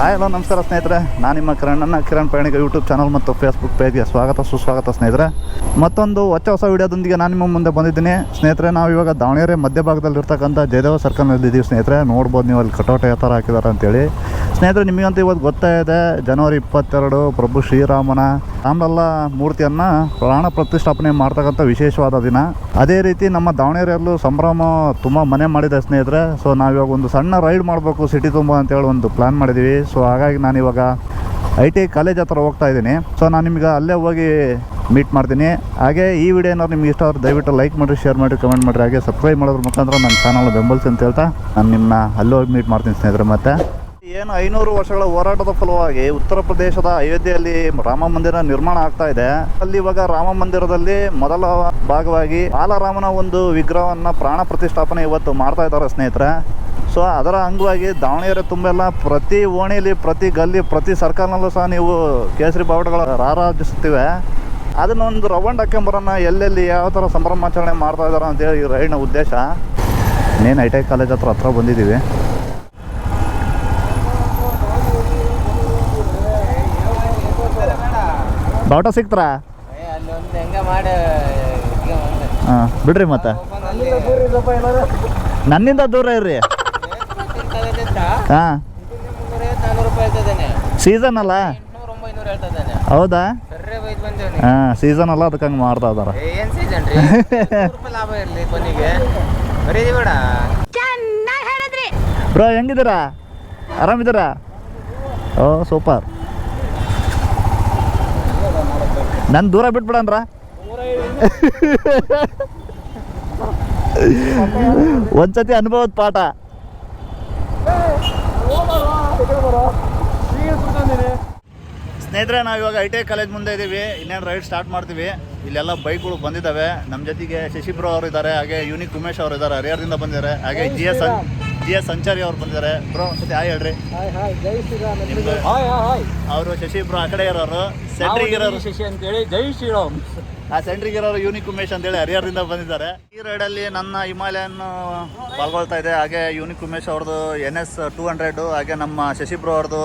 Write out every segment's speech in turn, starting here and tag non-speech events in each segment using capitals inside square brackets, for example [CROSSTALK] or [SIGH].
Hi hello ನಮಸ್ಕಾರ ಸ್ನೇಹಿತರೆ. ನಾನು ನಿಮ್ಮ ಕಿರಣ್ ಕಿರಣ್ ಪಯಣಿಕ ಯೂಟ್ಯೂಬ್ ಚಾನಲ್ ಮತ್ತು ಫೇಸ್ಬುಕ್ ಪೇಜ್ಗೆ ಸ್ವಾಗತ, ಸುಸ್ವಾಗತ ಸ್ನೇಹಿತರೆ. ಮತ್ತೊಂದು ಹೊಚ್ಚ ಹೊಸ ವಿಡಿಯೋದೊಂದಿಗೆ ನಾನು ನಿಮ್ಮ ಮುಂದೆ ಬಂದಿದ್ದೀನಿ. ಸ್ನೇಹಿತರೆ, ನಾವು ಇವಾಗ ದಾವಣಗೆರೆ ಮಧ್ಯಭಾಗದಲ್ಲಿರ್ತಕ್ಕಂಥ ಜಯದೇವ ಸರ್ಕಲ್ನಲ್ಲಿ ಇದ್ದೀವಿ ಸ್ನೇಹಿತರೆ. ನೋಡ್ಬೋದು ನೀವು ಅಲ್ಲಿ ಕಟೋಟ ಯಾವ ಥರ ಹಾಕಿದ್ದಾರೆ ಅಂತೇಳಿ. ಸ್ನೇಹಿತರೆ, ನಿಮಗಂತೂ ಇವತ್ತು ಗೊತ್ತೇ ಇದೆ, ಜನವರಿ ಇಪ್ಪತ್ತೆರಡು, ಪ್ರಭು ಶ್ರೀರಾಮನ ರಾಮಲಲ್ಲ ಮೂರ್ತಿಯನ್ನು ಪ್ರಾಣ ಪ್ರತಿಷ್ಠಾಪನೆ ಮಾಡ್ತಕ್ಕಂಥ ವಿಶೇಷವಾದ ದಿನ. ಅದೇ ರೀತಿ ನಮ್ಮ ದಾವಣಗೆರೆಯಲ್ಲೂ ಸಂಭ್ರಮ ತುಂಬ ಮನೆ ಮಾಡಿದೆ ಸ್ನೇಹಿತರೆ. ಸೊ ನಾವಿವಾಗ ಒಂದು ಸಣ್ಣ ರೈಡ್ ಮಾಡಬೇಕು ಸಿಟಿ ತುಂಬ ಅಂತೇಳಿ ಒಂದು ಪ್ಲ್ಯಾನ್ ಮಾಡಿದ್ದೀವಿ ಸೊ ಹಾಗಾಗಿ ನಾನು ಇವಾಗ ಐ ಟಿ ಕಾಲೇಜ್ ಹತ್ರ ಹೋಗ್ತಾ ಇದ್ದೀನಿ. ಸೊ ನಾನು ನಿಮ್ಗೆ ಅಲ್ಲೇ ಹೋಗಿ ಮೀಟ್ ಮಾಡ್ತೀನಿ. ಹಾಗೆ ಈ ವಿಡಿಯೋ ಏನಾದ್ರು ನಿಮ್ಗೆ ಇಷ್ಟ ಆದ್ರೆ ದಯವಿಟ್ಟು ಲೈಕ್ ಮಾಡಿರಿ ಶೇರ್ ಮಾಡಿ ಕಮೆಂಟ್ ಮಾಡಿರಿ. ಹಾಗೆ ಸಬ್ಸ್ಕ್ರೈಬ್ ಮಾಡೋದ್ರ ಮುಖಾಂತರ ನನ್ನ ಚಾನಲ್ ಬೆಂಬಲಿಸಿ ಅಂತ ಹೇಳ್ತಾ ನಾನು ನಿಮ್ಮನ್ನ ಅಲ್ಲಿ ಹೋಗಿ ಮೀಟ್ ಮಾಡ್ತೀನಿ ಸ್ನೇಹಿತರೆ ಮತ್ತೆ. ಏನು ಐನೂರು ವರ್ಷಗಳ ಹೋರಾಟದ ಫಲವಾಗಿ ಉತ್ತರ ಪ್ರದೇಶದ ಅಯೋಧ್ಯೆಯಲ್ಲಿ ರಾಮ ಮಂದಿರ ನಿರ್ಮಾಣ ಆಗ್ತಾ ಇದೆ. ಅಲ್ಲಿ ಇವಾಗ ರಾಮ ಮಂದಿರದಲ್ಲಿ ಮೊದಲ ಭಾಗವಾಗಿ ಬಾಲರಾಮನ ಒಂದು ವಿಗ್ರಹವನ್ನ ಪ್ರಾಣ ಪ್ರತಿಷ್ಠಾಪನೆ ಇವತ್ತು ಮಾಡ್ತಾ ಇದ್ದಾರೆ ಸ್ನೇಹಿತರೆ. ಸೊ ಅದರ ಅಂಗವಾಗಿ ದಾವಣಗೆರೆ ತುಂಬೆಲ್ಲ ಪ್ರತಿ ಓಣಿಲಿ ಪ್ರತಿ ಗಲ್ಲಿ ಪ್ರತಿ ಸರ್ಕಾರನಲ್ಲೂ ಸಹ ನೀವು ಕೇಸರಿ ಬಾವುಟಗಳು ರಾರಾಜಿಸುತ್ತಿವೆ. ಅದನ್ನೊಂದು ರೌಂಡ್ ಹಾಕ್ಕೊಂಬರೋಣ ಎಲ್ಲೆಲ್ಲಿ ಯಾವ ಥರ ಸಂಭ್ರಮಾಚರಣೆ ಮಾಡ್ತಾ ಇದ್ದಾರೆ ಅಂತೇಳಿ ಈ ರೈಡ್ನ ಉದ್ದೇಶ. ಇನ್ನೇನು ಐ ಟಿ ಐ ಕಾಲೇಜ್ ಹತ್ರ ಹತ್ರ ಬಂದಿದ್ದೀವಿ. ಬಾವುಟ ಸಿಕ್ತಾರಾ ಹಾಂ ಬಿಡ್ರಿ ಮತ್ತೆ. ನನ್ನಿಂದ ದೂರ ಇರ್ರಿ. ಹಾಂ. ಸೀಸನ್ ಅಲ್ಲ? ಹೌದಾ? ಹಾಂ ಸೀಸನ್ ಅಲ್ಲ ಅದಕ್ಕೆ ಹಂಗೆ ಮಾಡ್ತಾ ಇದಾರ. ಏ, ಏನ್ ಸೀಸನ್ ರೀ? ನೂರು ರೂಪಾಯಿ ಲಾಭ ಇರ್ಲಿ ಕೊನೆಗೆ ಬರೀದಿ ಬೇಡ. ಬ್ರೋ ಹೆಂಗಿದ್ದೀರಾ? ಆರಾಮಿದ್ದೀರಾ? Oh super. ನನ್ನ ದೂರ ಬಿಟ್ಬಿಡನ್ರ ಒಂದ್ಸತಿ ಅನುಭವದ ಪಾಠ. ಸ್ನೇಹಿತರೆ ನಾವು ಇವಾಗ ಐ ಟಿ ಐ ಕಾಲೇಜ್ ಮುಂದೆ ಇದ್ದೀವಿ ಇನ್ನೇನು ರೈಡ್ ಸ್ಟಾರ್ಟ್ ಮಾಡ್ತೀವಿ. ಇಲ್ಲೆಲ್ಲ ಬೈಕ್ಗಳು ಬಂದಿದ್ದಾವೆ ನಮ್ಮ ಜೊತೆಗೆ ಶಶಿಬ್ರೋ ಅವರು ಇದ್ದಾರೆ ಹಾಗೆ ಯೂನಿಕ್ ಉಮೇಶ್ ಅವರು ಇದ್ದಾರೆ ಹರಿಹರದಿಂದ ಬಂದಿದ್ದಾರೆ ಹಾಗೆ ಜಿ ಎಸ್ ಜಿ ಎಸ್ ಸಂಚಾರಿ ಅವ್ರು ಬಂದಿದ್ದಾರೆ. ಬ್ರೋ ಸತಿ ಹಾಯ್ ಹೇಳ್ರಿ. ನಿಮ್ದು? ಅವರು ಶಶಿಬ್ರೋ ಆ ಕಡೆ ಇರೋರು. ಸೆಂಟ್ರಿಗೆ ಇರೋರು. ಶಶಿ ಅಂತೇಳಿ ಜೈ ಶ್ರೀರಾಮ್ ಆ ಸೆಂಟ್ರಿಗೆ ಇರೋರು ಯೂನಿಕ್ ಉಮೇಶ್ ಅಂತೇಳಿ ಹರಿಹರದಿಂದ ಬಂದಿದ್ದಾರೆ. ಈ ರೈಡಲ್ಲಿ ನನ್ನ ಹಿಮಾಲಯನ್ ಪಾಲ್ಗೊಳ್ತಾ ಇದೆ. ಹಾಗೆ ಯೂನಿಕ್ ಉಮೇಶ್ ಅವ್ರದ್ದು ಎನ್ ಎಸ್ ಟೂ ಹಂಡ್ರೆಡು ಹಾಗೆ ನಮ್ಮ ಶಶಿಬ್ರೋ ಅವ್ರದ್ದು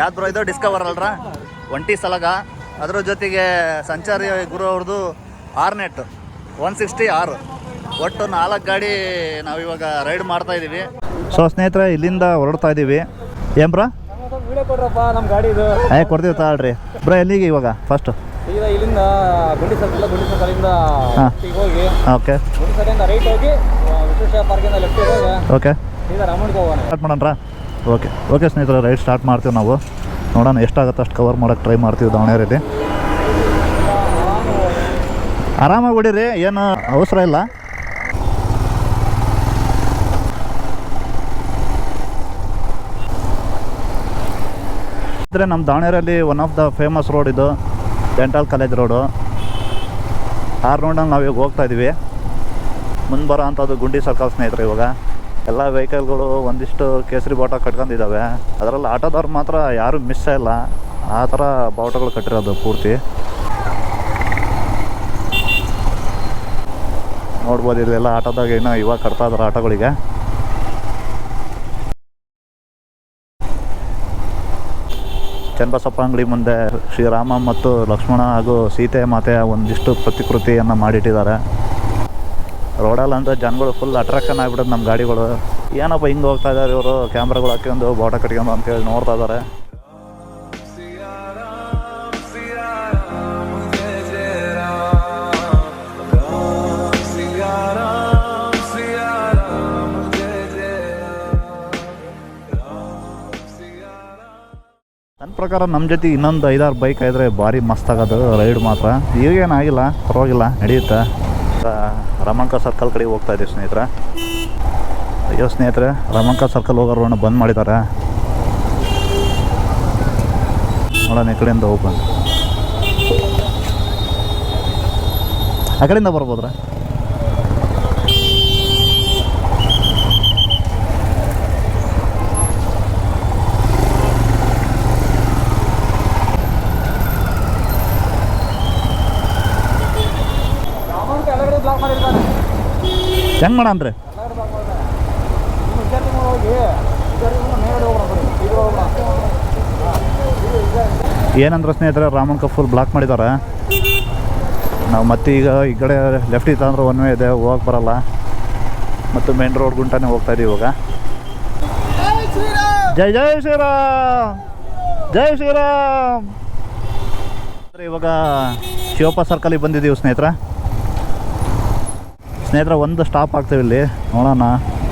ಯಾವ್ದು ಬ್ರೋ ಇದು? ಡಿಸ್ಕವರ್ ಅಲ್ರ? ಒಂಟಿ ಸಲಗ. ಅದರ ಜೊತೆಗೆ ಸಂಚಾರಿ ಗುರು ಅವ್ರದ್ದು ಆರ್ನೆಟ್ ಒನ್ ಸಿಕ್ಸ್ಟಿ ಆರು ಒಟ್ಟು ನಾಲ್ಕು ಗಾಡಿ ನಾವು ಇವಾಗ ರೈಡ್ ಮಾಡ್ತಾ ಇದ್ದೀವಿ ಸೊ ಸ್ನೇಹಿತರೆ ಇಲ್ಲಿಂದ ಹೊರಡ್ತಾ ಇದ್ದೀವಿ ಏನ್ ಬ್ರಾ? ವಿಡಿಯೋ ಕೊಡ್ರಪ್ಪ ನಮ್ಮ ಗಾಡಿ ಇದು ಆಯ್ ಕೊಡ್ತೀವಿ ತಾಳ್ರಿ. ಬ್ರೋ ಎಲ್ಲಿಗೆ ಇವಾಗ ಫಸ್ಟು ಈಗ ಇಲ್ಲಿಂದ ಗುಂಡಿ ಸರ್ಕಲ್ ಗುಂಡಿ ಸರ್ಕಲಿಂದ ಹಾ. ಹೋಗಿ. ಓಕೆ ಗುಂಡಿ ಸರ್ಕಲಿಂದ ರೈಟ್ ಹೋಗಿ ವಿಶ್ವೇಶ್ವರ ಪಾರ್ಕಿಂದ ಲೆಫ್ಟ್ ಹೋಗಿ. ಓಕೆ ಈಗ ರಾಮಣ್ಗೆ ಹೋಗೋಣ. ಸ್ಟಾರ್ಟ್ ಮಾಡೋಣ ಓಕೆ ಓಕೆ ಸ್ನೇಹಿತರೆ ರೈಡ್ ಸ್ಟಾರ್ಟ್ ಮಾಡ್ತೀವಿ ನಾವು. ನೋಡೋಣ, ಎಷ್ಟಾಗುತ್ತೆ ಅಷ್ಟು ಕವರ್ ಮಾಡೋಕ್ಕೆ ಟ್ರೈ ಮಾಡ್ತೀವಿ ದಾವಣಗೆರೆಯಲ್ಲಿ ಆರಾಮಾಗಿ ಬಿಡಿರಿ ಏನು ಅವಸರ ಇಲ್ಲ. ಅಂದರೆ ನಮ್ಮ ದಾವಣಗೆರೆಯಲ್ಲಿ one of the famous road ಇದು ಡೆಂಟಲ್ ಕಾಲೇಜ್ ರೋಡು ಆ ರೋಡಲ್ಲಿ ನಾವೀಗ ಹೋಗ್ತಾ ಇದ್ದೀವಿ ಮುಂದೆ ಬರೋ ಅಂಥದ್ದು ಗುಂಡಿ ಸರ್ಕಲ್ ಸ್ನೇಹಿತರೆ ಇವಾಗ. ಎಲ್ಲ ವೆಹಿಕಲ್ಗಳು ಒಂದಿಷ್ಟು ಕೇಸರಿ ಬಾಟ ಕಟ್ಕೊಂಡಿದ್ದಾವೆ. ಅದರಲ್ಲಿ ಆಟೋದವ್ರು ಮಾತ್ರ ಯಾರು ಮಿಸ್ ಇಲ್ಲ. ಆ ಥರ ಬಾವುಟಗಳು ಕಟ್ಟಿರೋದು ಪೂರ್ತಿ. ನೋಡ್ಬೋದು ಇದೆಲ್ಲ ಆಟೋದಾಗ ಏನೋ ಇವಾಗ ಕಟ್ತಾ ಇದಾರೆ ಆಟೋಗಳಿಗೆ. ಚನ್ನಬಸಪ್ಪ ಅಂಗಡಿ ಮುಂದೆ ಶ್ರೀರಾಮ ಮತ್ತು ಲಕ್ಷ್ಮಣ ಹಾಗೂ ಸೀತೆ ಮಾತೆಯ ಒಂದಿಷ್ಟು ಪ್ರತಿಕೃತಿಯನ್ನು ಮಾಡಿಟ್ಟಿದ್ದಾರೆ. ರೋಡಲ್ಲಿ ಅಂದ್ರೆ ಜನಗಳು ಫುಲ್ ಅಟ್ರಾಕ್ಷನ್ ಆಗಿಬಿಡೋದು ನಮ್ಮ ಗಾಡಿಗಳು. ಏನಪ್ಪ ಹಿಂಗೆ ಹೋಗ್ತಾ ಇದ್ದಾರೆ ಇವರು? ಕ್ಯಾಮ್ರಾಗಳು ಹಾಕ್ಕೊಂಡು ಬಾಟ ಕಟ್ಕೊಂಡು ಅಂತೇಳಿ ನೋಡ್ತಾ ಇದ್ದಾರೆ ನನ್ನ ಪ್ರಕಾರ ನಮ್ಮ ಜೊತೆ ಇನ್ನೊಂದು ಐದಾರು ಬೈಕ್ ಆದರೆ ಭಾರಿ ಮಸ್ತ್ ಆಗೋದು. ರೈಡ್ ಮಾತ್ರ. ಈಗೇನಾಗಿಲ್ಲ ಪರವಾಗಿಲ್ಲ ನಡೆಯುತ್ತೆ ರಮಂಕ ಸರ್ಕಲ್ ಕಡೆ ಹೋಗ್ತಾ ಇದ್ದೀವಿ ಸ್ನೇಹಿತರೆ. ಅಯ್ಯೋ ಸ್ನೇಹಿತರೆ, ರಮಂಕ ಸರ್ಕಲ್ ಹೋಗೋ ಬಂದ್ ಮಾಡಿದ್ದಾರೆ. ನೋಡೋಣ ಈ ಕಡೆಯಿಂದ ಹೋಗ್ಬಂದು. ಆ ಕಡೆಯಿಂದ ಬರ್ಬೋದ್ರಾ ಬ್ಲಾಕ್ ಮಾಡಿರ್ತಾನೆ ಹೆಂಗೆ ಮಾಡಣ್ರಿ ಎಲ್ಲರೂ ಬ್ಲಾಕ್ ಮಾಡಿರ್ತಾನೆ ನಿಮ್ಮ ವಿದ್ಯಾರ್ಥಿಗಳು ಹೋಗಿ ವಿದ್ಯಾರ್ಥಿಗಳು ಮೇಲ್ಗಡೆ ಹೋಗೋಣ ಬಿಡಿ ಈಗ ಹೋಗೋಣ ಏನಂದ್ರೆ ಸ್ನೇಹಿತರೆ, ರಾಮನ್ ಕಫೂರ್ ಬ್ಲಾಕ್ ಮಾಡಿದ್ದಾರೆ ನಾವು ಮತ್ತೆ ಈಗ ಈ ಕಡೆ ಲೆಫ್ಟ್ ಇತ್ತು ಅಂದ್ರೆ ಒನ್ ವೇ ಇದೆ ಹೋಗಕ್ಕೆ ಬರಲ್ಲ. ಮತ್ತು ಮೇನ್ ರೋಡ್ ಗುಂಟಾನೆ ಹೋಗ್ತಾ ಇದೀವಿ ಇವಾಗ. ಜೈ ಜೈ ಶ್ರೀರಾಮ್! ಜೈ ಶ್ರೀರಾಮ್! ಇವಾಗ ಶಿವಪ್ಪ ಸರ್ಕಲಿಗೆ ಬಂದಿದ್ದೀವಿ ಸ್ನೇಹಿತರ. ಸ್ನೇಹಿತರ, ಒಂದು ಸ್ಟಾಪ್ ಆಗ್ತೀವಿ ಇಲ್ಲಿ. ನೋಡೋಣ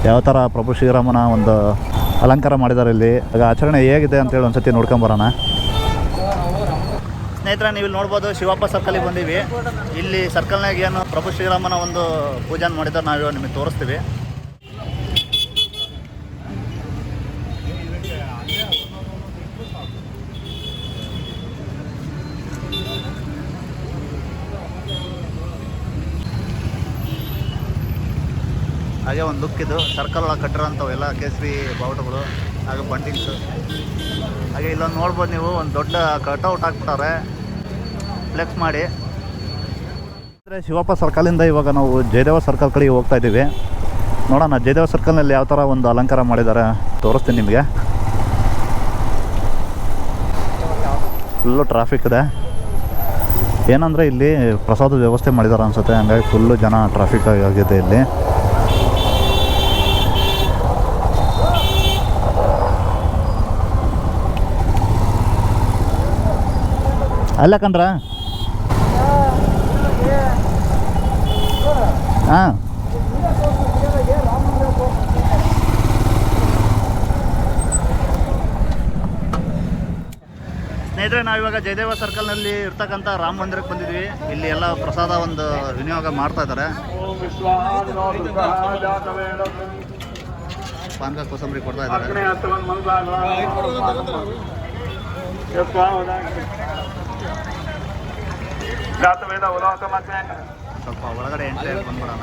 ಯಾವ ಥರ ಪ್ರಭು ಶ್ರೀರಾಮನ ಒಂದು ಅಲಂಕಾರ ಮಾಡಿದ್ದಾರೆ ಇಲ್ಲಿ. ಆಗ ಆಚರಣೆ ಹೇಗಿದೆ ಅಂತೇಳಿ ಒಂದ್ಸತಿ ನೋಡ್ಕೊಂಬರೋಣ ಸ್ನೇಹಿತರೆ, ನೀವು ಇಲ್ಲಿ ನೋಡ್ಬೋದು ಶಿವಪ್ಪ ಸರ್ಕಲಿಗೆ ಬಂದೀವಿ. ಇಲ್ಲಿ ಸರ್ಕಲ್ನಾಗ ಏನು ಪ್ರಭು ಶ್ರೀರಾಮನ ಒಂದು ಪೂಜೆ ಮಾಡಿದ್ದಾರೆ ನಾವು ನಿಮಗೆ ತೋರಿಸ್ತೀವಿ. ಹಾಗೆ ಒಂದು ಲುಕ್ ಇದು. ಸರ್ಕಲ್ ಒಳಗೆ ಕಟ್ಟಿರೋಂಥವು ಎಲ್ಲ ಕೇಸರಿ ಬಾವುಟಗಳು, ಹಾಗೆ ಬಂಟಿಂಗ್ಸ್ ಹಾಗೆ ಇಲ್ಲೊಂದು ನೋಡ್ಬೋದು ನೀವು, ಒಂದು ದೊಡ್ಡ ಕಟೌಟ್ ಹಾಕ್ಬಿಟ್ಟಾರೆ ಫ್ಲೆಕ್ಸ್ ಮಾಡಿ. ಅಂದರೆ ಶಿವಪ್ಪ ಸರ್ಕಲಿಂದ ಇವಾಗ ನಾವು ಜಯದೇವ ಸರ್ಕಲ್ ಕಡೆಗೆ ಹೋಗ್ತಾ ಇದ್ದೀವಿ. ನೋಡೋಣ, ಜಯದೇವ ಸರ್ಕಲ್ನಲ್ಲಿ ಯಾವ ಥರ ಒಂದು ಅಲಂಕಾರ ಮಾಡಿದ್ದಾರೆ ತೋರಿಸ್ತೀನಿ ನಿಮಗೆ. ಫುಲ್ಲು ಟ್ರಾಫಿಕ್ ಇದೆ. ಏನಂದರೆ ಇಲ್ಲಿ ಪ್ರಸಾದ ವ್ಯವಸ್ಥೆ ಮಾಡಿದ್ದಾರೆ ಅನ್ಸುತ್ತೆ. ಹಂಗಾಗಿ ಫುಲ್ಲು ಜನ ಟ್ರಾಫಿಕ್ ಆಗಿದೆ ಇಲ್ಲಿ. ಅಲ್ಲ ಕಂಡ್ರ? ಹಾಂ. ಸ್ನೇಹಿತರೆ ನಾವಿವಾಗ ಜಯದೇವ ಸರ್ಕಲ್ನಲ್ಲಿ ಇರ್ತಕ್ಕಂಥ ರಾಮ ಮಂದಿರಕ್ಕೆ ಬಂದಿದ್ವಿ. ಇಲ್ಲಿ ಎಲ್ಲ ಪ್ರಸಾದ ಒಂದು ವಿನಿಯೋಗ ಮಾಡ್ತಾ ಇದ್ದಾರೆ. ಪಾನಕ ಕೋಸಂಬರಿ ಕೊಡ್ತಾ ಇದ್ದಾರೆ. ಸ್ವಲ್ಪ ಒಳಗಡೆ ಎಂಟ್ರಿ ಬಂದ್ಬಿಡೋಣ.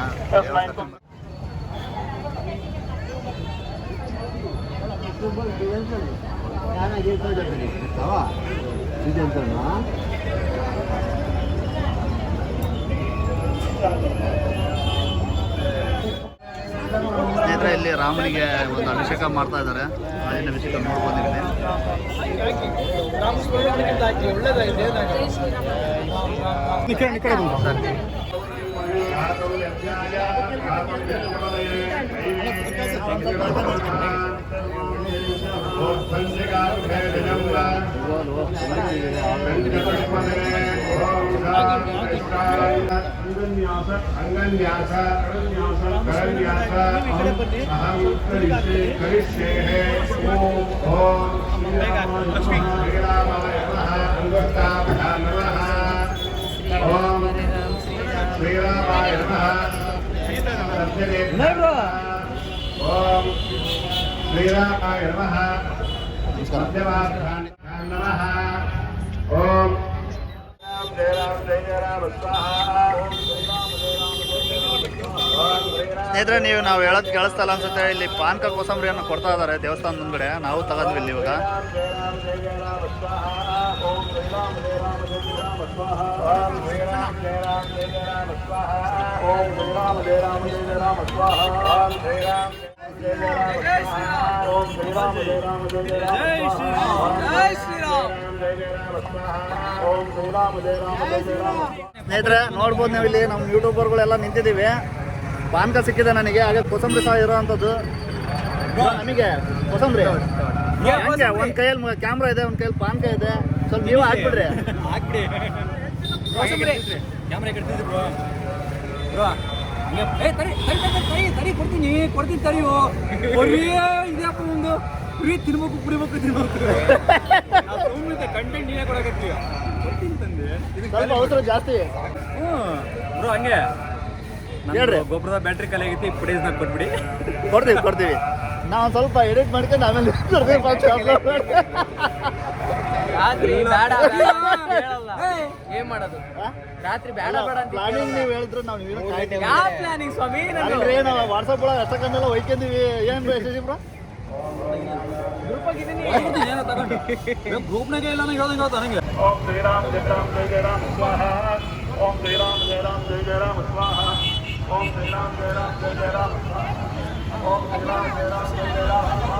ಸ್ನೇಹಿತರೆ ಇಲ್ಲಿ ರಾಮನಿಗೆ ಒಂದು ಅಭಿಷೇಕ ಮಾಡ್ತಾ ಇದ್ದಾರೆ. ಅಲ್ಲಿನ ಅಭಿಷೇಕ ನೋಡ್ಬೋದು ఇక్కడ ఇక్కడ अंगन्यास अंगन्यास करन्यास अहम उत्तरिष्ये करिष्ये हे ओम ओम श्रीरामाय नमः अंगुष्ठाभ्यां नमः ಸ್ನೇಹಿತರೆ, ನೀವು ನಾವು ಹೇಳೋದು ಕೇಳಿಸ್ತಲ್ಲ ಅನ್ಸುತ್ತೆ. ಇಲ್ಲಿ ಪಾನಕ ಕೋಸಂಬರಿಯನ್ನು ಕೊಡ್ತಾ ಇದ್ದಾರೆ ದೇವಸ್ಥಾನದ ಮುಂದ್ಗಡೆ. ನಾವು ತಗೊಂಡ್ವಿ ಇಲ್ಲಿ ಇವಾಗ. ಸ್ನೇಹಿತರೆ ನೋಡ್ಬೋದು ನಾವು ಇಲ್ಲಿ ನಮ್ಮ ಯೂಟ್ಯೂಬರ್ಗಳೆಲ್ಲ ನಿಂತಿದ್ದೀವಿ. ಪಾನಕ ಸಿಕ್ಕಿದೆ ನನಗೆ ಹಾಗೆ ಕೋಸಂಬರಿ ಸಹ ಇರೋವಂಥದ್ದು. ನನಗೆ ನಮಗೆ ಕೊಸಂಬರಿ. ಒಂದು ಕೈಯಲ್ಲಿ ಕ್ಯಾಮ್ರಾ ಇದೆ ಒಂದು ಕೈಯಲ್ಲಿ ಪಾನ್ಕ ಇದೆ. ಸ್ವಲ್ಪ ನೀವು ಹಾಕ್ಬಿಡ್ರಿ. ಕ್ಯಾಮ್ರಾ ಕಟ್ತಿದ್ರಿ ಬ್ರೋ. ಬ್ರೋ ಏ ತರಿ ತರಿ ತರಿ ತರಿ ತರಿ ಕೊಡ್ತೀನಿ ಕೊಡ್ತೀನಿ ತರಿಯು ಬರೀ ಇದೆಯಪ್ಪ ಒಂದು ಕುರಿ ತಿನ್ಬೇಕು ಕುರಿಬೇಕು ತಿನ್ಬೇಕು. ಕಂಟೆಂಟ್ ನೀನೇ ಕೊಡಕತ್ತೀಯ ಕೊಡ್ತೀನಿ ತಂದೆ. ಸ್ವಲ್ಪ ಅವಸರ ಜಾಸ್ತಿ. ಹ್ಞೂ. ಬ್ರೋ ಹಂಗೆ. ಹೇಳ್ರಿ. ಗೊಬ್ಬರದ ಬ್ಯಾಟ್ರಿ ಖಾಲಿ ಆಗೈತಿ ಕೊಟ್ಬಿಡಿ. ಕೊಡ್ತೀವಿ ಕೊಡ್ತೀವಿ. ನಾವು ಸ್ವಲ್ಪ ಎಡಿಟ್ ಮಾಡ್ಕೊಂಡು ಆಮೇಲೆ [LAUGHS] ಕೊಡ್ತೀವಿ first upload ಮಾಡಿ. ರಾತ್ರಿ ಬೇಡ ಹೇಳಲ್ಲ. ಏನ್ ಮಾಡೋದು? ರಾತ್ರಿ ಬೇಡ ಬೇಡ ಅಂತ ಪ್ಲಾನಿಂಗ್ ನೀವು ಹೇಳಿದ್ರು ನಾವು ಯಾವ ಪ್ಲಾನಿಂಗ್ ಸ್ವಾಮಿ ನಾನು ನಾವು ವಾಟ್ಸಪ್ ಒಳಗೆ ಅಷ್ಟಕ್ಕಂದೆಲ್ಲ ಒಯ್ಕೊಂಡಿವಿ ಏನು ಎಸ್ ಬ್ರೋ? ಗ್ರೂಪ್ನಾಗೆ ಇಲ್ಲ ಹೇಳ್ದಂಗೆ ಹೇಳ್ತಾ ನನಗೆ ಓಂ ಶ್ರೀ ರಾಮ್ ಜಯ ರಾಮ ಜಯ ಜಯ ರಾಮ ಸ್ವಾಹ. ಓಂ ಶ್ರೀ ರಾಮ ಜಯ ರಾಮ ಜಯ ಜಯ ರಾಮ ಸ್ವಾಹ. ಓಂ ಶ್ರೀ ರಾಮ ಜಯ ರಾಮ ಜಯ ಜಯ ರಾಮ ಸ್ವಾಹ. ಓಂ ಶ್ರೀ ರಾಮ ಜಯ ರಾಮ ಜಯ ಜಯ ರಾಮ ಸ್ವಾಹ.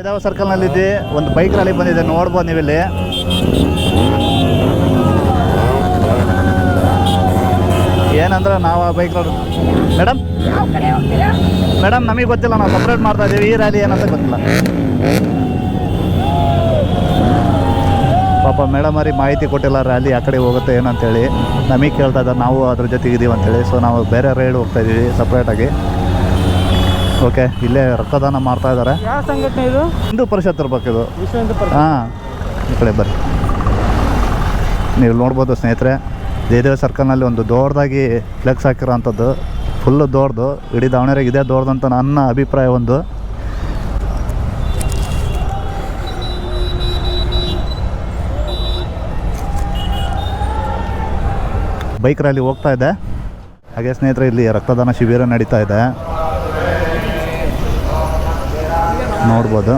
ಜಯದೇವ ಸರ್ಕಲ್ನಲ್ಲಿದ್ದೆ, ಒಂದು ಬೈಕ್ ರ್ಯಾಲಿ ಬಂದಿದೆ, ನೋಡ್ಬೋದು ನೀವಿಲ್ಲಿ. ಏನಂದ್ರೆ ನಾವು ಆ ಬೈಕ್ ಮೇಡಮ್ ಮೇಡಮ್ ನಮಗೆ ಗೊತ್ತಿಲ್ಲ, ನಾವು ಸಪ್ರೇಟ್ ಮಾಡ್ತಾ ಇದ್ದೀವಿ ಈ ರ್ಯಾಲಿ ಏನಂತ ಗೊತ್ತಿಲ್ಲ. ಪಾಪ ಮೇಡಮ್ ಅವ್ರಿಗೆ ಮಾಹಿತಿ ಕೊಟ್ಟಿಲ್ಲ ರ್ಯಾಲಿ ಆ ಕಡೆ ಹೋಗುತ್ತೆ, ಏನಂತೇಳಿ. ನಮಗೆ ಕೇಳ್ತಾ ಇದ್ದಾರೆ, ನಾವು ಅದ್ರ ಜೊತೆಗಿದ್ದೀವಿ ಅಂತ ಅಂತೇಳಿ ಸೊ ನಾವು ಬೇರೆ ರೈಡ್ ಹೋಗ್ತಾ ಇದ್ದೀವಿ ಸಪ್ರೇಟಾಗಿ ಓಕೆ ಇಲ್ಲೇ ರಕ್ತದಾನ ಮಾಡ್ತಾ ಇದ್ದಾರೆ ಯಾವ ಸಂಘಟನೆ ಇದು? ಹಿಂದೂ ಪರಿಷತ್ ಇರ್ಬೇಕು ಇದು. ಹಾಂ ಈ ಕಡೆ ಬರ್ರಿ. ನೀವು ನೋಡ್ಬೋದು ಸ್ನೇಹಿತರೆ ಜಯದೇವ ಸರ್ಕಲ್ನಲ್ಲಿ ಒಂದು ದೊಡ್ಡದಾಗಿ ಫ್ಲೆಕ್ಸ್ ಹಾಕಿರೋ ಅಂಥದ್ದು ಫುಲ್ಲು ದೊಡ್ಡದು ಇಡೀ ದಾವಣಗೆರೆಗೆ ಇದೇ ದೊಡ್ಡದಂತ ನನ್ನ ಅಭಿಪ್ರಾಯ ಒಂದು. ಬೈಕ್ ರ್ಯಾಲಿ ಹೋಗ್ತಾ ಇದೆ. ಹಾಗೆ ಸ್ನೇಹಿತರೆ ಇಲ್ಲಿ ರಕ್ತದಾನ ಶಿಬಿರ ನಡೀತಾ ಇದೆ. ನೋಡ್ಬೋದು.